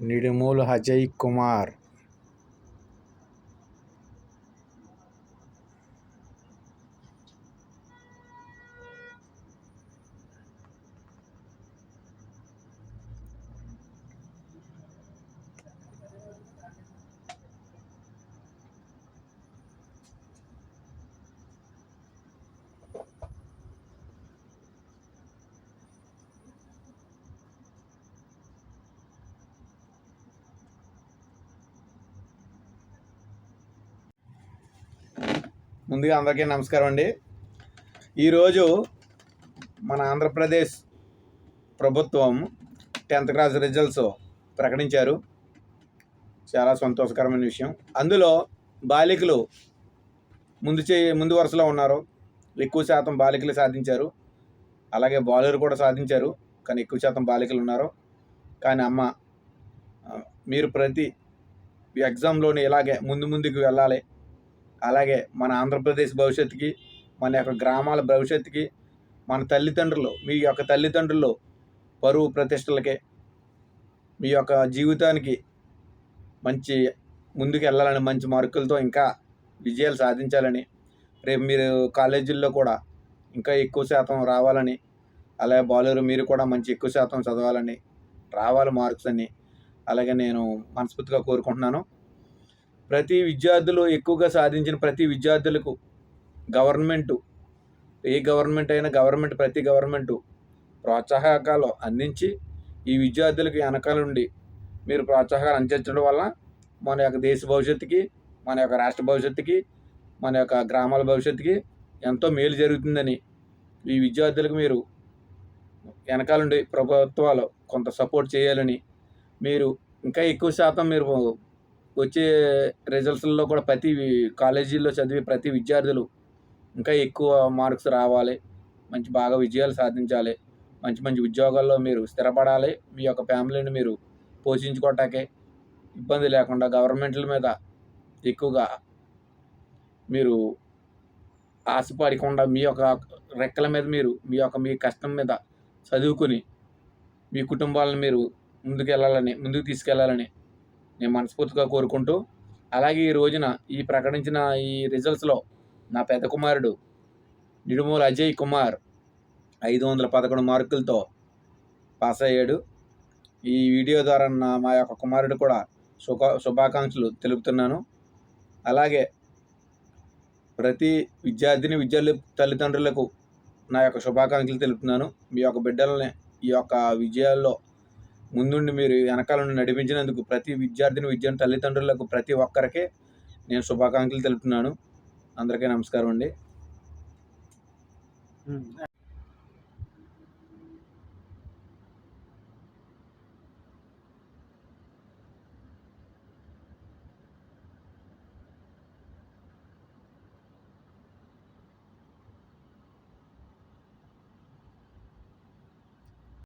నిడుమూలు అజయ్ కుమార్ ముందుగా అందరికీ నమస్కారం అండి. ఈరోజు మన ఆంధ్రప్రదేశ్ ప్రభుత్వం టెన్త్ క్లాస్ రిజల్ట్స్ ప్రకటించారు. చాలా సంతోషకరమైన విషయం. అందులో బాలికలు ముందు చే ముందు వరుసలో ఉన్నారు. ఎక్కువ శాతం బాలికలు సాధించారు. అలాగే బాలురు కూడా సాధించారు. కానీ ఎక్కువ శాతం బాలికలు ఉన్నారు. కానీ అమ్మ మీరు ప్రతి ఎగ్జామ్లోని ఇలాగే ముందు ముందుకు వెళ్ళాలి. అలాగే మన ఆంధ్రప్రదేశ్ భవిష్యత్తుకి మన యొక్క గ్రామాల భవిష్యత్తుకి మన తల్లిదండ్రులు మీ యొక్క తల్లిదండ్రులు పరువు ప్రతిష్టలకి మీ యొక్క జీవితానికి మంచి ముందుకు వెళ్ళాలని మంచి మార్కులతో ఇంకా విజయాలు సాధించాలని రేపు మీరు కాలేజీల్లో కూడా ఇంకా ఎక్కువ శాతం రావాలని అలాగే బాలురు మీరు కూడా మంచి ఎక్కువ శాతం చదవాలని రావాలి మార్క్స్ అని అలాగే నేను మనస్ఫూర్తిగా కోరుకుంటున్నాను. ప్రతి విద్యార్థులు ఎక్కువగా సాధించిన ప్రతి విద్యార్థులకు గవర్నమెంటు ఏ గవర్నమెంట్ అయినా గవర్నమెంట్ ప్రతి గవర్నమెంటు ప్రోత్సాహకాలు అందించి ఈ విద్యార్థులకు వెనకాల నుండి మీరు ప్రోత్సాహాలు అందించడం వల్ల మన యొక్క దేశ భవిష్యత్తుకి మన యొక్క రాష్ట్ర భవిష్యత్తుకి మన యొక్క గ్రామాల భవిష్యత్తుకి ఎంతో మేలు జరుగుతుందని ఈ విద్యార్థులకు మీరు వెనకాల నుండి ప్రభుత్వాలు కొంత సపోర్ట్ చేయాలని మీరు ఇంకా ఎక్కువ శాతం మీరు వచ్చే రిజల్ట్స్లో కూడా ప్రతి కాలేజీల్లో చదివే ప్రతి విద్యార్థులు ఇంకా ఎక్కువ మార్క్స్ రావాలి. మంచి బాగా విజయాలు సాధించాలి. మంచి మంచి ఉద్యోగాల్లో మీరు స్థిరపడాలి. మీ యొక్క ఫ్యామిలీని మీరు పోషించుకోవటానికి ఇబ్బంది లేకుండా గవర్నమెంట్ల మీద ఎక్కువగా మీరు ఆశపడకుండా మీ యొక్క రెక్కల మీద మీరు మీ యొక్క మీ కష్టం మీద చదువుకుని మీ కుటుంబాలను మీరు ముందుకు వెళ్ళాలని ముందుకు తీసుకెళ్ళాలని నేను మనస్ఫూర్తిగా కోరుకుంటూ అలాగే ఈ రోజున ఈ ప్రకటించిన ఈ రిజల్ట్స్లో నా పెద్ద కుమారుడు నిడుమూల అజయ్ కుమార్ ఐదు వందల పదకొండు మార్కులతో పాస్ అయ్యాడు. ఈ వీడియో ద్వారా నా మా యొక్క కుమారుడు కూడా శుభ శుభాకాంక్షలు తెలుపుతున్నాను. అలాగే ప్రతి విద్యార్థిని విద్యార్థి తల్లిదండ్రులకు నా యొక్క శుభాకాంక్షలు తెలుపుతున్నాను. మీ యొక్క బిడ్డలని ఈ యొక్క విజయాల్లో ముందుండి మీరు వెనకాల నుండి నడిపించినందుకు ప్రతి విద్యార్థిని విద్యార్థి తల్లిదండ్రులకు ప్రతి ఒక్కరికి నేను శుభాకాంక్షలు తెలుపుతున్నాను. అందరికీ నమస్కారం అండి.